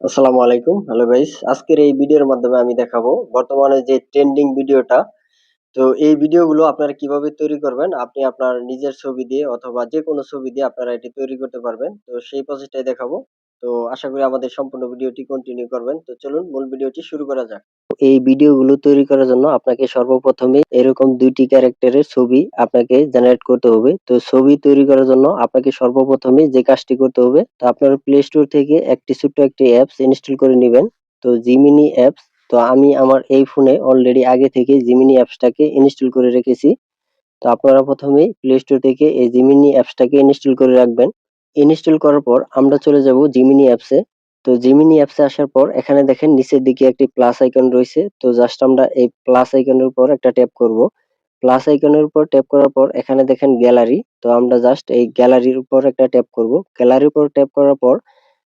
আসসালামু আলাইকুম। Hello guys আজকের এই ভিডিওর মাধ্যমে আমি দেখাবো বর্তমানে যে ট্রেন্ডিং ভিডিওটা। তো এই ভিডিওগুলো আপনারা কীভাবে তৈরি করবেন? আপনি আপনার নিজের ছবি দিয়ে অথবা যে কোনো ছবি দিয়ে আপনারা এটি তৈরি করতে পারবেন। তো সেই প্রসেসটাই দেখাবো। তো আশা করি আমাদের সম্পূর্ণ ভিডিওটি কন্টিনিউ করবেন। তো চলুন মূল ভিডিওটি শুরু করা যাক। এই ভিডিওগুলো তৈরি করার জন্য আপনাকে সর্বপ্রথমে এরকম দুইটি ক্যারেক্টারের ছবি আপনাকে জেনারেট করতে হবে। তো ছবি তৈরি করার জন্য আপনাকে সর্বপ্রথমে যে কাজটি করতে হবে, তো আপনার প্লে স্টোর থেকে একটি ছোট্ট একটি অ্যাপস ইনস্টল করে নেবেন। তো জিমিনি অ্যাপস তো আমি আমার এই ফোনে অলরেডি আগে থেকে জিমিনি অ্যাপসটাকে ইনস্টল করে রেখেছি। তো আপনারা প্রথমেই প্লে স্টোর থেকে এই জিমিনি অ্যাপসটাকে ইনস্টল করে রাখবেন। ইনস্টল করার পর আমরা চলে যাব জিমিনি অ্যাপসে তো জিমিনি অ্যাপসে আসার পর এখানে দেখেন নিচের দিকে একটি প্লাস আইকন রয়েছে। তো জাস্ট আমরা এই প্লাস আইকনের উপর একটা ট্যাপ করব। প্লাস আইকনের উপর ট্যাপ করার পর এখানে দেখেন গ্যালারি তো আমরা জাস্ট এই গ্যালারির উপর একটা ট্যাপ করব। গ্যালারির উপর ট্যাপ করার পর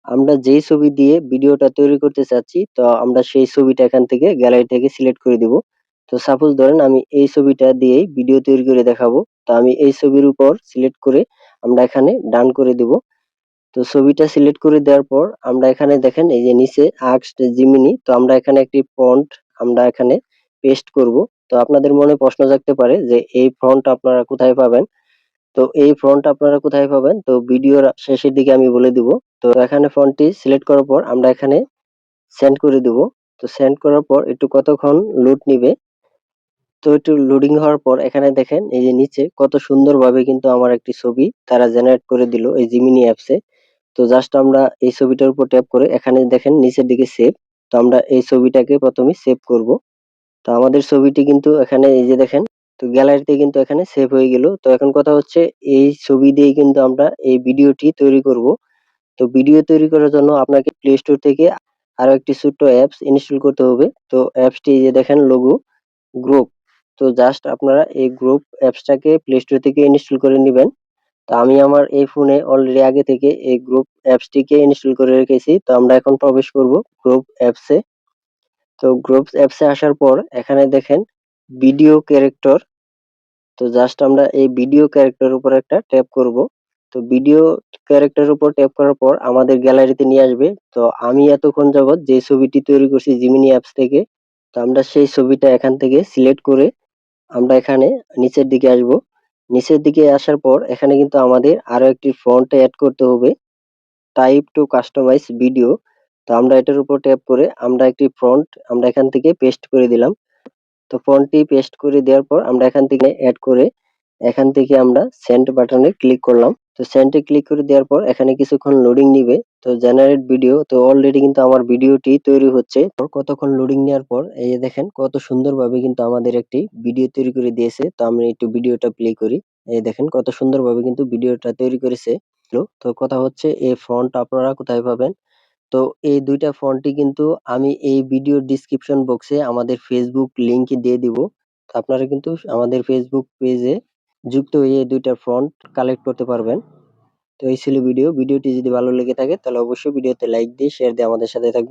আমরা যেই ছবি দিয়ে ভিডিওটা তৈরি করতে চাচ্ছি, তো আমরা সেই ছবিটা এখান থেকে গ্যালারি থেকে সিলেক্ট করে দিব। তো সাপোজ ধরেন আমি এই ছবিটা দিয়েই ভিডিও তৈরি করে দেখাবো। তো আমি এই ছবির উপর সিলেক্ট করে আমরা এখানে ডান করে দিব। তো ছবিটা সিলেক্ট করে দেওয়ার পর আমরা এখানে দেখেন এই যে নিচে আক্সড জিমিনি তো আমরা এখানে একটি ফন্ট আমরা এখানে পেস্ট করব। তো আপনাদের মনে প্রশ্ন জাগতে পারে যে এই ফন্ট আপনারা কোথায় পাবেন? তো এই ফন্ট আপনারা কোথায় পাবেন? তো ভিডিওর শেষের দিকে আমি বলে দিব। তো এখানে ফন্টটি সিলেক্ট করার পর আমরা এখানে সেন্ড করে দিব। তো সেন্ড করার পর একটু কতক্ষণ লোড নিবে? তো একটু লোডিং হওয়ার পর এখানে দেখেন এই যে নিচে কত সুন্দরভাবে কিন্তু আমার একটি ছবি তারা জেনারেট করে দিল এই জিমিনি অ্যাপসে তো জাস্ট আমরা এই ছবিটার উপর ট্যাপ করে এখানে দেখেন নিচের দিকে সেভ তো আমরা এই ছবিটাকে প্রথমে সেভ করব। তো আমাদের ছবিটি কিন্তু এখানে এই যে দেখেন, তো গ্যালারিতে কিন্তু এখানে সেভ হয়ে গেল। তো এখন কথা হচ্ছে এই ছবি দিয়ে কিন্তু আমরা এই ভিডিওটি তৈরি করব। তো ভিডিও তৈরি করার জন্য আপনাকে প্লে স্টোর থেকে আরও একটি ছোট্ট অ্যাপস ইনস্টল করতে হবে। তো অ্যাপসটি এই যে দেখেন লোগো গ্রুপ তো জাস্ট আপনারা এই গ্রুপ অ্যাপসটাকে প্লে স্টোর থেকে ইনস্টল করে নেবেন। তো আমি আমার এই ফোনে অলরেডি আগে থেকে এই গ্রুপ অ্যাপসটিকে ইনস্টল করে রেখেছি। তো আমরা এখন প্রবেশ করব গ্রুপ অ্যাপসে তো গ্রুপ অ্যাপসে আসার পর এখানে দেখেন ভিডিও ক্যারেক্টর তো জাস্ট আমরা এই ভিডিও ক্যারেক্টার উপর একটা ট্যাপ করব। তো ভিডিও ক্যারেক্টার উপর ট্যাপ করার পর আমাদের গ্যালারিতে নিয়ে আসবে। তো আমি এতক্ষণ যাবৎ যে ছবিটি তৈরি করছি জিমিনি অ্যাপস থেকে, তো আমরা সেই ছবিটা এখান থেকে সিলেক্ট করে আমরা এখানে নিচের দিকে আসব। নিচের দিকে আসার পর এখানে কিন্তু আমাদের আরও একটি ফ্রন্ট অ্যাড করতে হবে। টাইপ টু কাস্টমাইজ ভিডিও তো আমরা এটার উপর ট্যাপ করে আমরা একটি ফ্রন্ট আমরা এখান থেকে পেস্ট করে দিলাম। তো ফ্রন্টটি পেস্ট করে দেওয়ার পর আমরা এখান থেকে অ্যাড করে এখান থেকে আমরা সেন্ড বাটনে ক্লিক করলাম। তো সেন্ডে ক্লিক করে দেওয়ার পর এখানে কিছুক্ষণ লোডিং নিবে। তো জেনারেট ভিডিও তো অলরেডি কিন্তু আমার ভিডিওটি তৈরি হচ্ছে। কতক্ষণ লোডিং নেওয়ার পর, এই দেখেন, কত সুন্দরভাবে কিন্তু আমাদের একটি ভিডিও তৈরি করে দিয়েছে। তো আমি একটু ভিডিওটা প্লে করি। এই দেখেন, কত সুন্দরভাবে কিন্তু ভিডিওটা তৈরি করেছে। তো কথা হচ্ছে, এই ফন্ট আপনারা কোথায় পাবেন? তো এই দুইটা ফন্টই কিন্তু আমি এই ভিডিও ডিসক্রিপশন বক্সে আমাদের ফেসবুক লিংক দিয়ে দিব। আপনারা কিন্তু আমাদের ফেসবুক পেজে যুক্ত হয়ে দুইটা ফ্রন্ট কালেক্ট করতে পারবেন। তো এই ছিল ভিডিও ভিডিওটি যদি ভালো লেগে থাকে, তাহলে অবশ্যই ভিডিওতে লাইক দিয়ে শেয়ার দিয়ে আমাদের সাথে থাকবেন।